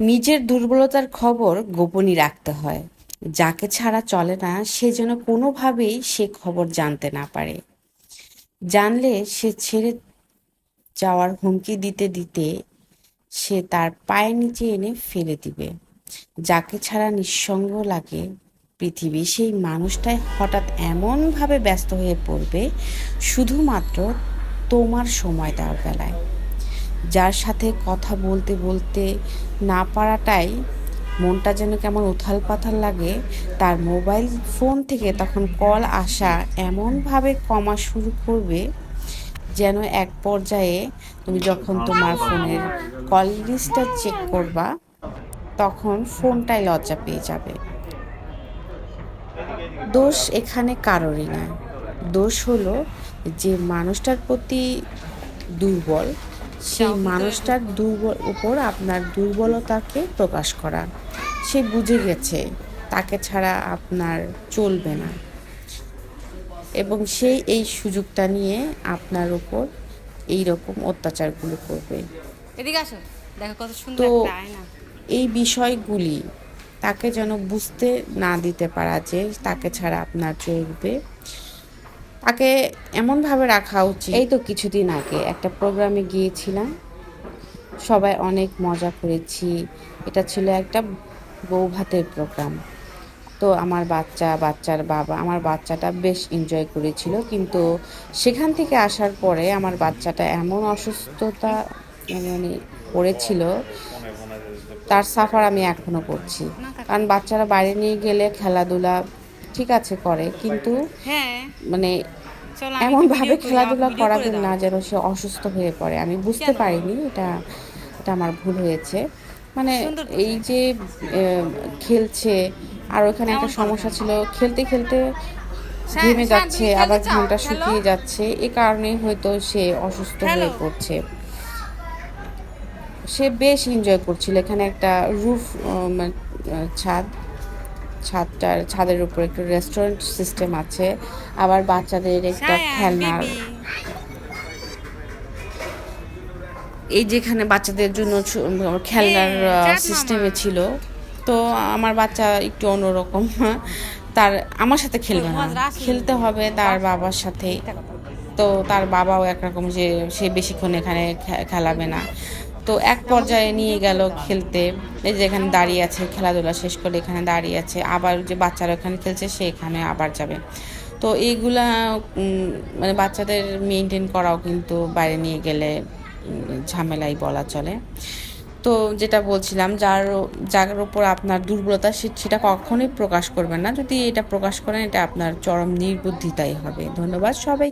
নিজের দুর্বলতার খবর গোপনই রাখতে হয়। যাকে ছাড়া চলে না, সে যেন কোনোভাবেই সে খবর জানতে না পারে। জানলে সে ছেড়ে যাওয়ার হুমকি দিতে দিতে সে তার পায়ের নিচে এনে ফেলে দিবে। যাকে ছাড়া নিঃসঙ্গ লাগে পৃথিবী সেই মানুষটাই হঠাৎ এমনভাবে ব্যস্ত হয়ে পড়বে, শুধুমাত্র তোমার সময় দেওয়ার বেলায়। যার সাথে কথা বলতে বলতে না পারাটাই মনটা যেন কেমন উথাল পাথাল লাগে, তার মোবাইল ফোন থেকে তখন কল আসা এমনভাবে কমা শুরু করবে যেন এক পর্যায়ে তুমি যখন তোমার ফোনের কল লিস্টটা চেক করবা, তখন ফোনটাই লজ্জা পেয়ে যাবে। দোষ এখানে কারোরই না। দোষ হলো যে মানুষটার প্রতি দুর্বল সেই মানুষটার দুর্বল উপর আপনার দুর্বলতাকে প্রকাশ করা। সে বুঝে গেছে তাকে ছাড়া আপনার চলবে না। এবং সেই এই সুযোগটা নিয়ে আপনার উপর এই রকম অত্যাচারগুলো করবে। এদিকে আসো দেখো কত সুন্দর তো এই বিষয়গুলি তাকে যেন বুঝতে না দিতে পারা যে তাকে ছাড়া আপনার চলবে তাকে এমনভাবে রাখা উচিত। এই তো কিছুদিন আগে একটা প্রোগ্রামে গিয়েছিলাম। সবাই অনেক মজা করেছি। এটা ছিল একটা বৌভাতের প্রোগ্রাম। তো আমার বাচ্চা, বাচ্চার বাবা, আমার বাচ্চাটা বেশ এনজয় করেছিল। কিন্তু সেখান থেকে আসার পরে আমার বাচ্চাটা এমন অসুস্থতা মানে পড়েছিল, তার সাফার আমি এখনও করছি। কারণ বাচ্চারা বাইরে নিয়ে গেলে খেলাধুলা ঠিক আছে করে কিন্তু হ্যাঁ। মানে চলো আমি এমন ভাবে খেলাধুলা করাবেন না যেন সে অসুস্থ হয়ে পড়ে আমি বুঝতে পারিনি এটা এটা আমার ভুল হয়েছে। মানে এই যে খেলছে আর ওখানে একটা সমস্যা ছিল খেলতে খেলতে ঘেমে যাচ্ছে আবার ঘামটা শুকিয়ে যাচ্ছে এ কারণেই হয়তো সে অসুস্থ হয়ে পড়ছে। সে বেশ এনজয় করছিল এখানে একটা রুফ ছাদ। ছাদটার ছাদের উপর একটু রেস্টুরেন্ট সিস্টেম আছে। আবার বাচ্চাদের একটা শায়ান, খেলনার এই যেখানে বাচ্চাদের জন্য খেলনার হ্যাঁ, সিস্টেমে ছিল। তো আমার বাচ্চা একটু অন্যরকম। তার আমার সাথে খেলবে না। খেলতে হবে তার বাবার সাথে। তো তার বাবাও একরকম যে সে বেশিক্ষণ এখানে খেলাবে না। তো এক পর্যায়ে নিয়ে গেল খেলতে। এই যে এখানে দাঁড়িয়ে আছে, খেলাধুলা শেষ করে এখানে দাঁড়িয়ে আছে। আবার যে বাচ্চারা এখানে খেলছে, সে এখানে আবার যাবে। তো এইগুলা মানে বাচ্চাদের মেনটেন করাও কিন্তু বাইরে নিয়ে গেলে ঝামেলাই বলা চলে। তো যেটা বলছিলাম, যার যার ওপর আপনার দুর্বলতা সেটা কখনোই প্রকাশ করবেন না। যদি এটা প্রকাশ করেন, এটা আপনার চরম নির্বুদ্ধিতাই হবে। ধন্যবাদ সবাই